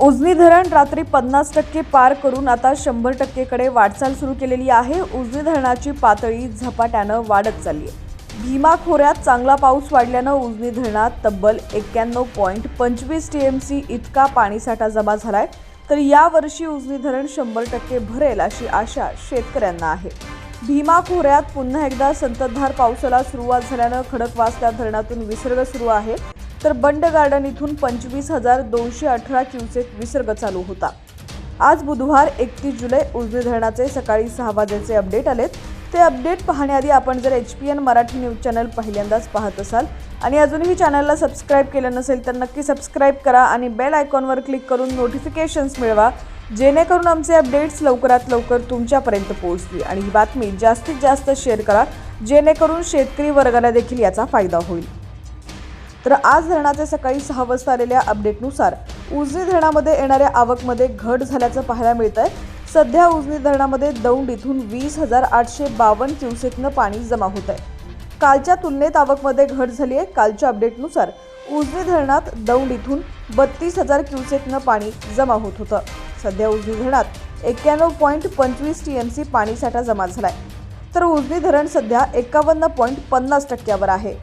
उजनी धरण रात्री पन्नास टक्के पार करून आता शंभर टक्केकडे वाटचाल सुरू केलेली आहे. उजनी धरणाची पातळी झपाट्यानं वाढत चालली आहे. भीमा खोऱ्यात चांगला पाऊस वाढल्यानं उजनी धरणात तब्बल एक्क्याण्णव पॉईंट पंचवीस टी एम सी इतका पाणीसाठा जमा झालाय. तर यावर्षी उजनी धरण शंभर टक्के भरेल अशी आशा शेतकऱ्यांना आहे. भीमा खोऱ्यात पुन्हा एकदा संततधार पावसाला सुरुवात झाल्यानं खडकवासला धरणातून विसर्ग सुरू आहे. तर बंड गार्डन इथून पंचवीस हजार दोनशे अठरा क्युसेक विसर्ग चालू होता. आज बुधवार एकतीस जुलै उजनी धरणाचे सकाळी सहा वाजेचे अपडेट आलेत. ते अपडेट पाहण्याआधी आपण जर H P N Marathi news channel पहिल्यांदाच पाहत असाल आणि अजूनही चॅनलला सबस्क्राईब केलं नसेल तर नक्की सबस्क्राईब करा आणि बेल आयकॉनवर क्लिक करून नोटिफिकेशन्स मिळवा जेणेकरून आमचे अपडेट्स लवकरात लवकर तुमच्यापर्यंत पोहोचतील. आणि ही बातमी जास्तीत जास्त शेअर करा जेणेकरून शेतकरी वर्गाला देखील याचा फायदा होईल. तर आज धरणाचे सकाळी सहा वाजता आलेल्या अपडेटनुसार उजनी धरणामध्ये येणाऱ्या आवकमध्ये घट झाल्याचं पाहायला मिळत आहे सध्या उजनी धरणामध्ये दौंड इथून वीस हजार आठशे बावन्न क्युसेकनं पाणी जमा होत आहे कालच्या तुलनेत आवकमध्ये घट झाली आहे. कालच्या अपडेटनुसार उजनी धरणात दौंड इथून बत्तीस हजार क्युसेकनं पाणी जमा होत होतं. सध्या उजनी धरणात एक्क्याण्णव पॉईंट पंचवीस टी एम सी पाणीसाठा जमा झाला आहे तर उजनी धरण सध्या एकावन्न पॉईंट पन्नास टक्क्यावर आहे.